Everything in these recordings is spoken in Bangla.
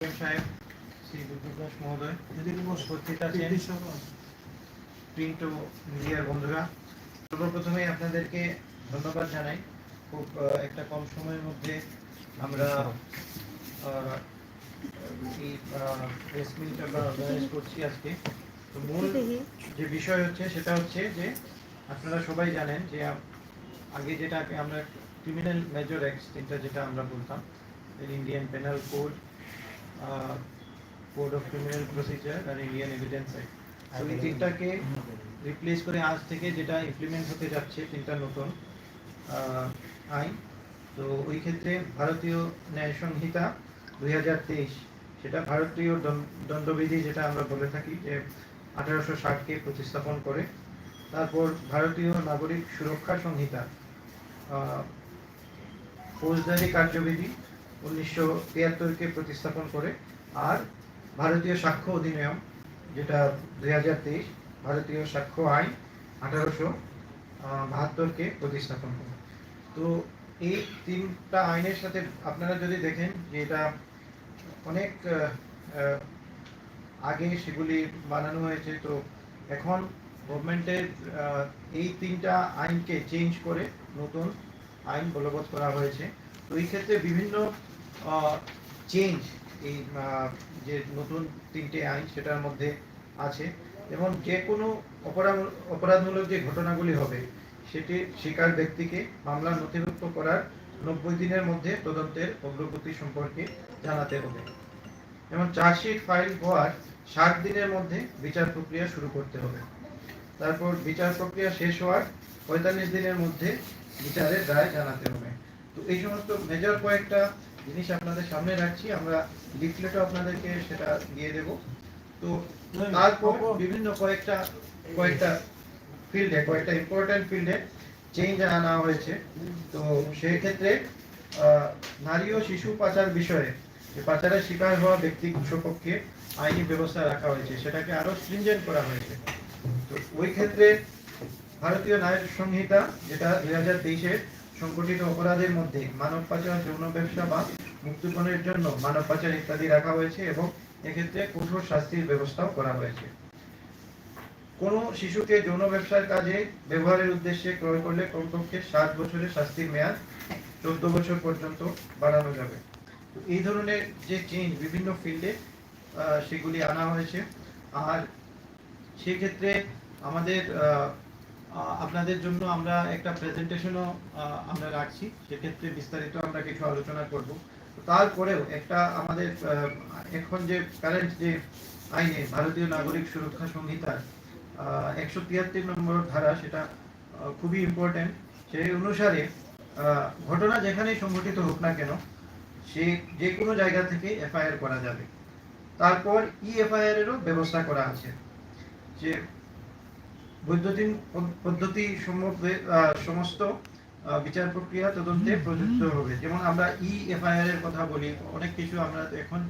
সাহেব শ্রী দুর্গাদাস মহোদয় প্রিন্ট বন্ধুরা সর্বপ্রথমে আপনাদেরকে ধন্যবাদ জানাই খুব একটা কম সময়ের মধ্যে আমরা এই প্রেস আমরা অর্গানাইজ করছি আজকে তো মূল যে বিষয় হচ্ছে সেটা হচ্ছে যে আপনারা সবাই জানেন যে আগে যেটাকে আমরা ক্রিমিনাল মেজর অ্যাক্ট যেটা আমরা বলতাম Indian penal code code of criminal procedure R Indian evidence act তো এই তিনটাকে রিপ্লেস করে আজ থেকে যেটা ইমপ্লিমেন্ট হতে যাচ্ছে তিনটা নতুন আইন। তো ওই ক্ষেত্রে ভারতীয় ন্যায় সংহিতা দু হাজার তেইশ সেটা ভারতীয় দণ্ডবিধি যেটা আমরা বলে থাকি যে আঠারোশো ষাটকে প্রতিস্থাপন করে। তারপর ভারতীয় নাগরিক সুরক্ষা সংহিতা ফৌজদারি কার্যবিধি উনিশশো তিয়াত্তরকে প্রতিস্থাপন করে আর ভারতীয় সাক্ষ্য অধিনিয়ম, যেটা দুই হাজার তেইশ, ভারতীয় সাক্ষ্য আইন আঠারোশো বাহাত্তরকে প্রতিস্থাপন করে। তো এই তিনটা আইনের সাথে আপনারা যদি দেখেন যে এটা অনেক আগে সেগুলি বানানো হয়েছে, তো এখন গভর্নমেন্টের এই তিনটা আইনকে চেঞ্জ করে নতুন আইন বলবৎ করা হয়েছে। তো এই ক্ষেত্রে বিভিন্ন চেঞ্জ এই যে নতুন তিনটে আইন সেটার মধ্যে আছে। এবং যে কোনো অপরাধ, অপরাধমূলক যে ঘটনাগুলি হবে, সেটি শিকার ব্যক্তিকে মামলা নথিভুক্ত করার নব্বই দিনের মধ্যে তদন্তের অগ্রগতি সম্পর্কে জানাতে হবে। যেমন চার্জশিট ফাইল হওয়ার ষাট দিনের মধ্যে বিচার প্রক্রিয়া শুরু করতে হবে। তারপর বিচার প্রক্রিয়া শেষ হওয়ার পঁয়তাল্লিশ দিনের মধ্যে বিচারের রায় জানাতে হবে। তো এই সমস্ত মেজর কয়েকটা জিনিস আপনাদের সামনে রাখছি আমরা লিফলেটও আপনাদেরকে সেটা দিয়ে দেব। তো তারপর বিভিন্ন কয়েকটা কয়েকটা ফিল্ডে কয়েকটা ইম্পর্টেন্ট ফিল্ডে চেঞ্জ আনা হয়েছে। তো সেই ক্ষেত্রে আহ, নারী ও শিশু পাচার বিষয়ে যে পাচারের শিকার হওয়া ব্যক্তি সপক্ষে আইনি ব্যবস্থা রাখা হয়েছে সেটাকে আরও স্ট্রিনজেন্ট করা হয়েছে। তো ওই ক্ষেত্রে ভারতীয় ন্যায় সংহিতা যেটা দুই হাজার তেইশের সংগঠিত অপরাধের মধ্যে মানব পাচার, যৌন ব্যবসা বা মুক্তিপণের জন্য মানব পাচার ইত্যাদি রাখা হয়েছে এবং এক্ষেত্রে কঠোর শাস্তির ব্যবস্থাও করা হয়েছে। কোন শিশুকে যৌন ব্যবসার কাজে ব্যবহারের উদ্দেশ্যে ক্রয় করলে কমপক্ষে সাত বছরের শাস্তির মেয়াদ চোদ্দ বছর পর্যন্ত বাড়ানো যাবে। এই ধরনের যে চেঞ্জ বিভিন্ন ফিল্ডে সেগুলি আনা হয়েছে। আর সেক্ষেত্রে আমাদের আপনাদের জন্য আমরা একটা প্রেজেন্টেশনও আমরা রাখছি। সেক্ষেত্রে বিস্তারিত আমরা কিছু আলোচনা করব। তারপরেও একটা আমাদের এখন যে কারেন্ট যে আইনে ভারতীয় নাগরিক সুরক্ষা সংহিতার একশো তিয়াত্তর নম্বর ধারা সেটা খুবই ইম্পর্টেন্ট সেই অনুসারে ঘটনা যেখানেই সংঘটিত হোক না কেন, সে যে কোনো জায়গা থেকে এফআইআর করা যাবে। তারপর ই এফআইআর এরও ব্যবস্থা করা আছে। যে বৈদ্যুতিন পদ্ধতি সমস্ত বিচার প্রক্রিয়া তদন্তে প্রযুক্ত হবে। যেমন আমরা ই এফআইআর এর কথা বলি অনেক কিছু আমরা এখন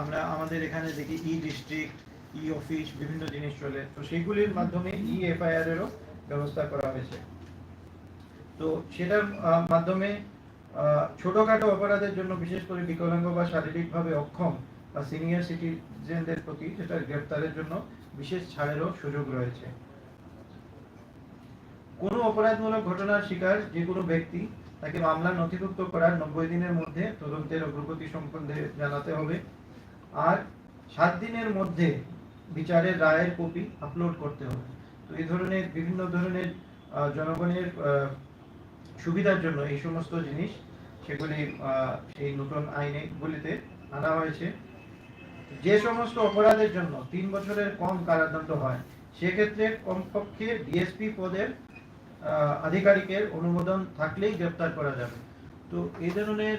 আমরা আমাদের এখানে দেখি ই ডিস্ট্রিক্ট ই অফিস বিভিন্ন জিনিস চলে। তো সেগুলির মাধ্যমে ই এফআইআর এরও ব্যবস্থা করা হয়েছে। তো সেটার মাধ্যমে আহ, ছোটখাটো অপরাধের জন্য বিশেষ করে বিকলাঙ্গ বা শারীরিকভাবে অক্ষম বা সিনিয়র সিটিজেনদের প্রতি সেটা গ্রেপ্তারের জন্য বিশেষ ছাড়েরও সুযোগ রয়েছে। কোনো অপরাধমূলক ঘটনার শিকার যে কোনো ব্যক্তি তাকে মামলা নথিভুক্ত করার নব্বই দিনের মধ্যে তদন্তের অগ্রগতি সম্বন্ধে জানাতে হবে। আর সাত দিনের মধ্যে বিচারের রায়ের কপি আপলোড করতে হবে। তো এই ধরনের বিভিন্ন ধরনের জনগণের সুবিধার জন্য এই সমস্ত জিনিস সেগুলি এই নতুন আইনে গুলিতে আনা হয়েছে। যে সমস্ত অপরাধের জন্য তিন বছরের কম কারাদণ্ড হয়, সেক্ষেত্রে কমপক্ষে ডিএসপি পদের আধিকারিকের অনুমোদন থাকলেই গ্রেপ্তার করা যাবে। তো এই ধরনের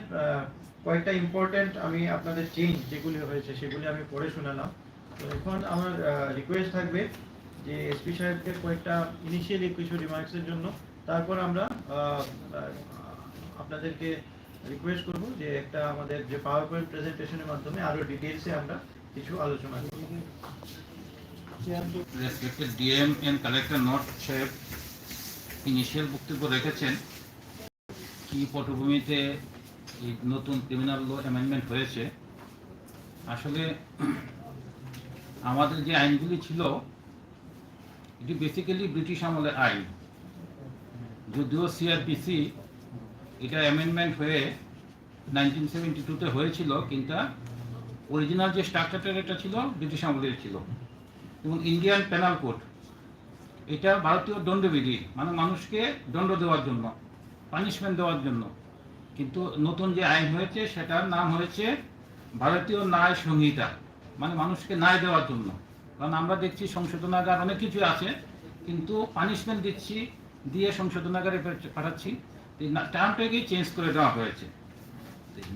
কয়েকটা ইম্পর্টেন্ট আমি আপনাদের চেঞ্জ যেগুলি হয়েছে সেগুলি আমি পড়ে শোনালাম। তো এখন আমার রিকোয়েস্ট থাকবে যে এসপি সাহেবকে কয়েকটা ইনিশিয়ালি কিছু রিমার্কসের জন্য। তারপর আমরা আপনাদেরকে রিকোয়েস্ট করব যে একটা আমাদের যে পাওয়ার পয়েন্ট প্রেজেন্টেশনের মাধ্যমে আরও ডিটেইলসে আমরা কিছু আলোচনা করব। রেসপেক্টেড ডিএম এন্ড কালেক্টর নট সাহেব ইনিশিয়াল বক্তব্য রেখেছেন। কি পটভূমিতে এই নতুন ক্রিমিনাল ল অ্যামেন্ডমেন্ট হয়েছে। আসলে আমাদের যে আইনগুলি ছিল, এটি বেসিক্যালি ব্রিটিশ আমলের আইন। যদিও সিআরপিসি এটা অ্যামেন্ডমেন্ট হয়ে নাইনটিন সেভেন্টি টুতে হয়েছিল, কিন্তু অরিজিনাল যে স্ট্রাকচারটা এটা ছিল ব্রিটিশ আমলের ছিল। এবং ইন্ডিয়ান পেনাল কোড এটা ভারতীয় দণ্ডবিধি মানে মানুষকে দণ্ড দেওয়ার জন্য পানিশমেন্ট দেওয়ার জন্য। কিন্তু নতুন যে আইন হয়েছে, সেটার নাম হয়েছে ভারতীয় ন্যায় সংহিতা মানে মানুষকে ন্যায় দেওয়ার জন্য। কারণ আমরা দেখছি সংশোধনাগার অনেক কিছু আছে, কিন্তু পানিশমেন্ট দিচ্ছি, দিয়ে সংশোধনাগারে পাঠাচ্ছি টার্মটাকেই চেঞ্জ করে দেওয়া হয়েছে।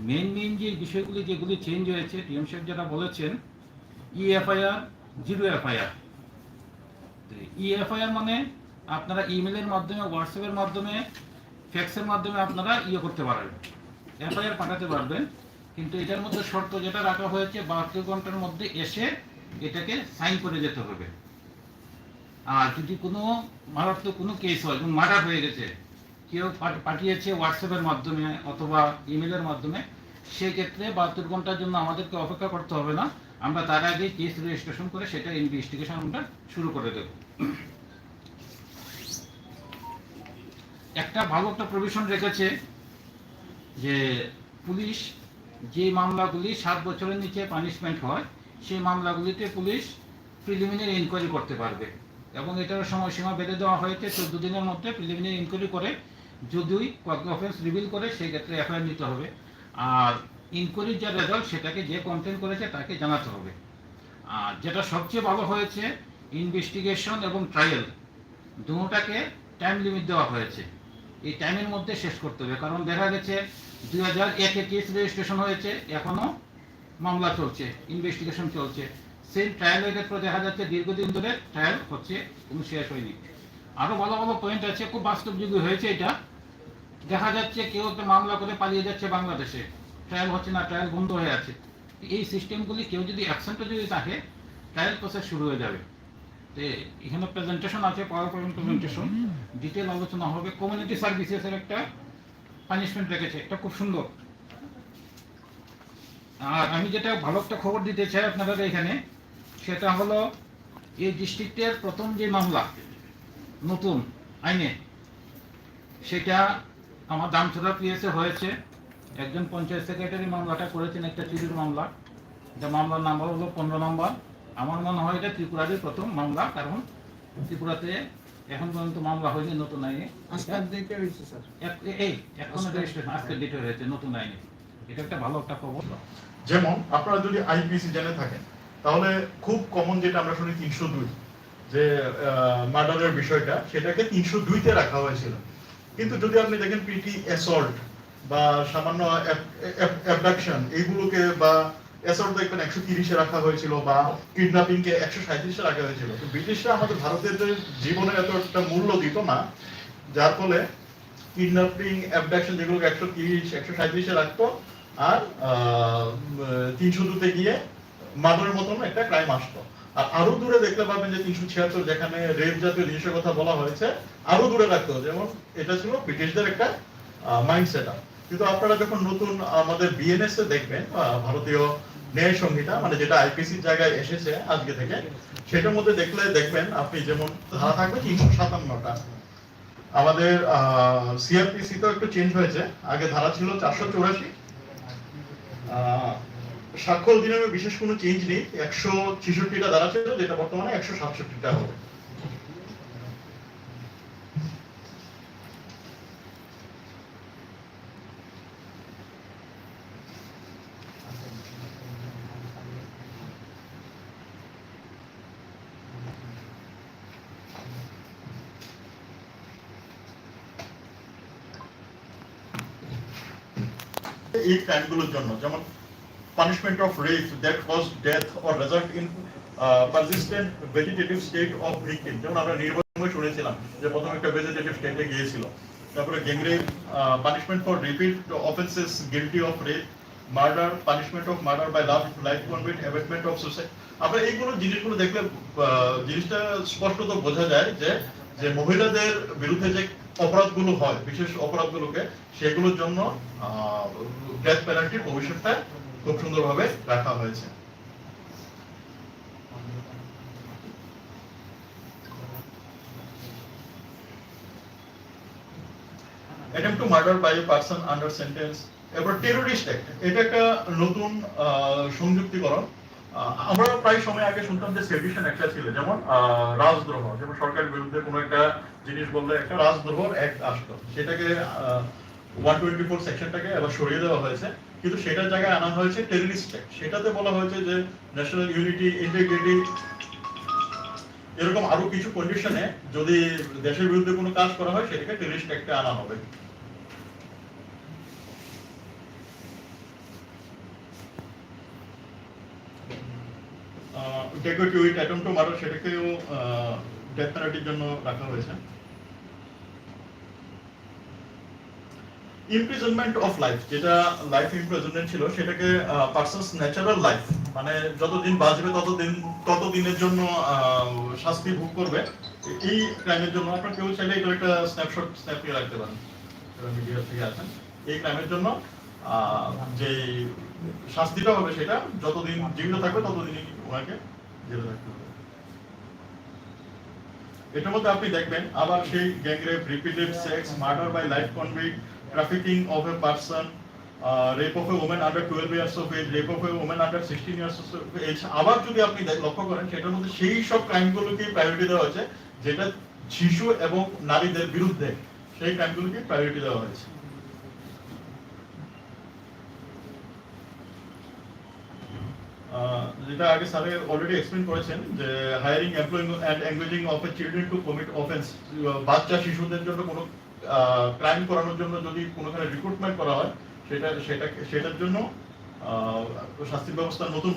মেন মেন যে বিষয়গুলি, যেগুলি চেঞ্জ হয়েছে টিএম সাহেব যারা বলেছেন e FIR zero FIR e FIR মানে আপনারা ইমেলের মাধ্যমে হোয়াটসঅ্যাপের মাধ্যমে ফ্যাক্সের মাধ্যমে আপনারা ইয়ে করতে পারবেন। এফআইআর পাঠাতে পারবেন। কিন্তু এটার মধ্যে শর্ত যেটা রাখা হয়েছে, বাহাত্তর ঘণ্টার মধ্যে এসে এটাকে সাইন করে যেতে হবে। আর যদি কোনো মারাত্মক কোনো কেস হয় যেমন মার্ডার হয়ে গেছে, কেউ পাঠিয়েছে হোয়াটসঅ্যাপের মাধ্যমে অথবা ইমেলের মাধ্যমে সেই ক্ষেত্রে বাহাত্তর ঘণ্টার জন্য আমাদেরকে অপেক্ষা করতে হবে না। আমরা তার আগে কেস রেজিস্ট্রেশন করে সেটা ইনভেস্টিগেশন আমরা শুরু করে দেব। একটা ভালো একটা প্রভিশন রেখেছে যে পুলিশ যে মামলাগুলি সাত বছরের নিচে পানিশমেন্ট হয়, সেই মামলাগুলিতে পুলিশ প্রিলিমিনারি ইনকোয়ারি করতে পারবে। এবং এটার সময়সীমা বেঁধে দেওয়া হয়েছে চোদ্দ দিনের মধ্যে প্রিলিমিনারি ইনকোয়ারি করে যদি অফেন্স রিভিল করে সেই ক্ষেত্রে এফআইআর নিতে হবে। আর ইনকোয়ারির যা রেজাল্ট সেটাকে যে কমপ্লেন করেছে তাকে জানাতে হবে। আর যেটা সবচেয়ে ভালো হয়েছে ইনভেস্টিগেশন এবং ট্রায়াল দুটাকে টাইম লিমিট দেওয়া হয়েছে। এই টাইমের মধ্যে শেষ করতে হবে। কারণ দেখা গেছে দুই হাজার একে কেস রেজিস্ট্রেশন হয়েছে এখনও মামলা চলছে, ইনভেস্টিগেশন চলছে। সেই ট্রায়ালের ক্ষেত্রে দেখা যাচ্ছে দীর্ঘদিন ধরে ট্রায়াল হচ্ছে কোনো শেষ হয়নি। আরও ভালো ভালো পয়েন্ট আছে, খুব বাস্তবযোগ্য হয়েছে এটা। দেখা যাচ্ছে কেউ একটা মামলা করে পালিয়ে যাচ্ছে বাংলাদেশে। ট্রায়াল হচ্ছে না, ট্রায়াল বন্ধ হয়ে আছে। এই সিস্টেমগুলি কেউ যদি অ্যাবসেন্টে যদি থাকে ট্রায়াল প্রসেস শুরু হয়ে যাবে। এখানে প্রেজেন্টেশন আছে পাওয়ার পয়েন্ট প্রেজেন্টেশন ডিটেল আলোচনা হবে। কমিউনিটি সার্ভিসেসের একটা পানিশমেন্ট রেখেছে। এটা খুব সুন্দর। আর আমি যেটা ভালো একটা খবর দিতে চাই আপনাদের এখানে সেটা হলো এই ডিস্ট্রিক্টের প্রথম যে মামলা নতুন আইনে সেটা আমার দামছড়া পিএসে হয়েছে। একজন পঞ্চায়েত সেক্রেটারি মামলাটা করেছেন একটা চুরির মামলা। এটা মামলার নাম্বার হলো পনেরো নম্বর। আমার মনে হয় এটা ত্রিপুরারই প্রথম মামলা কারণ ত্রিপুরাতে এখন পর্যন্ত মামলা হয়নি নতুন আইনে। আজকের ডেটে হয়েছে এই এখনও রেজিস্ট্রেশন আজকে ডেট হয়েছে নতুন আইনে। এটা একটা ভালো একটা খবর। যেমন আপনারা যদি আইপিসি জেনে থাকেন তাহলে খুব কমন যেটা আমরা শুনি তিনশো দুই যে মার্ডারের বিষয়টা সেটাকে তিনশো দুইতে রাখা হয়েছিল। কিন্তু যদি আপনি দেখেন পিটি অ্যাসল্ট বা সামান্য অ্যাবডাকশন এইগুলোকে বা অ্যাসল্ট দেখবেন একশো তিরিশে রাখা হয়েছিল বা কিডন্যাপিং কে একশো সাঁত্রিশে রাখা হয়েছিল। তো ব্রিটিশরা আমাদের ভারতের জীবনের এত একটা মূল্য দিত না, যার ফলে কিডন্যাপিং, অ্যাবডাকশন যেগুলোকে একশো তিরিশ, একশো সাঁত্রিশে রাখতো আর তিনশো দুতে গিয়ে মাদরের মতন একটা ক্রাইম আসতো। আর আরও দূরে দেখতে পাবেন যে তিনশো ছিয়াত্তর যেখানে রেপ জাতীয় জিনিসের কথা বলা হয়েছে আরও দূরে রাখতো। যেমন এটা ছিল ব্রিটিশদের একটা মাইন্ডসেট কিন্তু আপনারা যখন নতুন আমাদের বিএনএস এ দেখবেন ভারতীয় ন্যায় সংহিতা মানে যেটা আইপিসির জায়গায় এসেছে আজকে থেকে, সেটার মধ্যে দেখলে দেখবেন আপনি যেমন ধারা থাকবে তিনশো সাতান্নটা। আমাদের সিআরপিসি তো একটু চেঞ্জ হয়েছে, আগে ধারা ছিল চারশো চৌরাশি। স্বাক্ষর অধিনিয়মে বিশেষ কোনো চেঞ্জ নেই, একশো ছেষট্টিটা ধারা ছিল, যেটা বর্তমানে একশো সাতষট্টিটা হবে। এই ক্রাইমগুলোর জন্য, যেমন punishment of rape that cause death or result in persistent vegetative state of victim যেমন আমরা নির্বাচনে শুনেছিলাম যে প্রথম একটা ভেজিটেটিভ স্টেটে গিয়েছিল। তারপরে gangrape punishment for repeat offences guilty of rape murder punishment of murder by love life convict abetment of suicide আমরা এইগুলো জিনিসগুলো দেখলে জিনিসটা স্পষ্টত বোঝা যায় যে যে মহিলাদের বিরুদ্ধে যে অপরাধগুলো হয়, বিশেষ অপরাধগুলোকে, সেগুলোর জন্য ডেথ পেনাল্টির ভবিষ্যৎটা খুব সুন্দরভাবে রাখা হয়েছে। Attempt to murder by a person under sentence, এরপর টেরোরিস্ট অ্যাক্ট এটা একটা নতুন সংযুক্তিকরণ। আমরা প্রায় সময় আগে শুনতাম যে সেডিশন একটা ছিল, যেমন রাজদ্রোহ, যেমন সরকারের বিরুদ্ধে কোনো একটা জিনিস বললে একটা রাজদ্রোহর অ্যাক্ট আসতো। সেটাকে ওয়ান টোয়েন্টি ফোর সেকশনটাকে আবার সরিয়ে দেওয়া হয়েছে। কিন্তু সেটার জায়গায় আনা হয়েছে টেররিস্ট অ্যাক্ট সেটাতে বলা হয়েছে যে ন্যাশনাল ইউনিটি ইন্টিগ্রিটি এরকম আরও কিছু কন্ডিশনে যদি দেশের বিরুদ্ধে কোনো কাজ করা হয়, সেটাকে টেররিস্ট অ্যাক্টে আনা হবে। টেকো to it attempt to murder সেটাকেও ডেথ পেনাল্টির জন্য রাখা হয়েছে। ইমপ্রিজনমেন্ট অফ লাইফ যেটা লাইফ ইমপ্রিজনমেন্ট ছিল, সেটাকে পার্সনস ন্যাচারাল লাইফ মানে যতদিন বাঁচবে, ততদিন, ততদিনের জন্য শাস্তি ভোগ করবে, এই ক্রাইমের জন্য। আপনার কেউ চাইলে এটা একটা স্ন্যাপশট স্ন্যাপ নিয়ে রাখতে পারেন। মিডিয়া থেকে আছেন, এই ক্রাইমের জন্য যে শাস্তিটা হবে সেটা, যতদিন জীবিত থাকবে, ততদিনই ওনাকে জেলে থাকতে হবে। এটার মধ্যে আপনি দেখবেন, আবার সেই gangrape repeated sex murder by life convict trafficking of a person rape of a women under twelve years of age rape of a women under sixteen years of age আবার যদি আপনি লক্ষ্য করেন, সেটার মধ্যে সেই সব ক্রাইমগুলোকে প্রায়োরিটি দেওয়া হয়েছে, যেটা শিশু এবং নারীদের বিরুদ্ধে সেই ক্রাইমগুলোকে প্রায়োরিটি দেওয়া হয়েছে। যেটা আগে স্যারে অলরেডি এক্সপ্লেন করেছেন, যে hiring employing and engaging of a children to commit offence বাচ্চা শিশুদের জন্য কোনো ক্রাইম করানোর জন্য যদি কোনোখানে রিক্রুটমেন্ট করা হয়, সেটা সেটা সেটার জন্য শাস্তির ব্যবস্থা নতুন